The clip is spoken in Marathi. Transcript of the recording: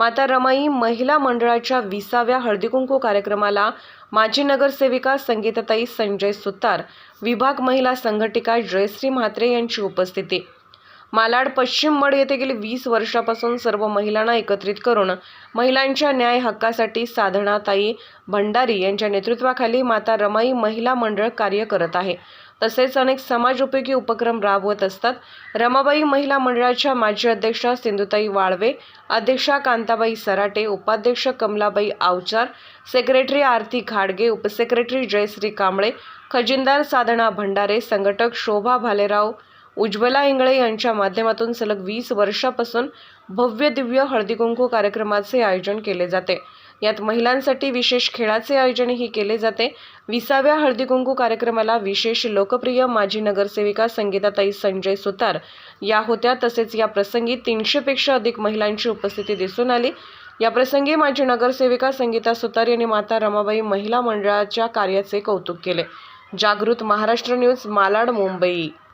माता रमाई महिला मंडळाच्या विसाव्या हळदीकुंकू कार्यक्रमाला माजी नगरसेविका संगीताताई संजय सुतार विभाग महिला संघटिका जयश्री म्हात्रे यांची उपस्थिती. मालाड पश्चिम मड येथे गेली वीस वर्षापासून सर्व महिलांना एकत्रित करून महिलांच्या न्याय हक्कासाठी साधनाताई भंडारी यांच्या नेतृत्वाखाली माता रमाई महिला मंडळ कार्य करत आहे. तसेच अनेक समाजोपयोगी उपक्रम राबवत असतात. रमाबाई महिला मंडळाच्या माजी अध्यक्षा सिंधुताई वाळवे अध्यक्षा कांताबाई सराटे उपाध्यक्ष कमलाबाई आवचार सेक्रेटरी आरती घाडगे उपसेक्रेटरी जयश्री कांबळे खजिनदार साधना भंडारे संघटक शोभा भालेराव उज्ज्वला इंगळे यांच्या माध्यमातून सलग वीस वर्षापासून भव्य दिव्य हळदीकुंकू कार्यक्रमाचे आयोजन केले जाते. यात महिलांसाठी विशेष खेळाचे आयोजनही केले जाते. विसाव्या हळदीकुंकू कार्यक्रमाला विशेष लोकप्रिय माजी नगरसेविका संगीताताई संजय सुतार. या होत्या तसेच या प्रसंगी तीनशेपेक्षा अधिक महिलांची उपस्थिती दिसून आली. या प्रसंगी माजी नगरसेविका संगीता सुतार यांनी माता रमाबाई महिला मंडळाच्या कार्याचे कौतुक केले. जागृत महाराष्ट्र न्यूज मालाड मुंबई.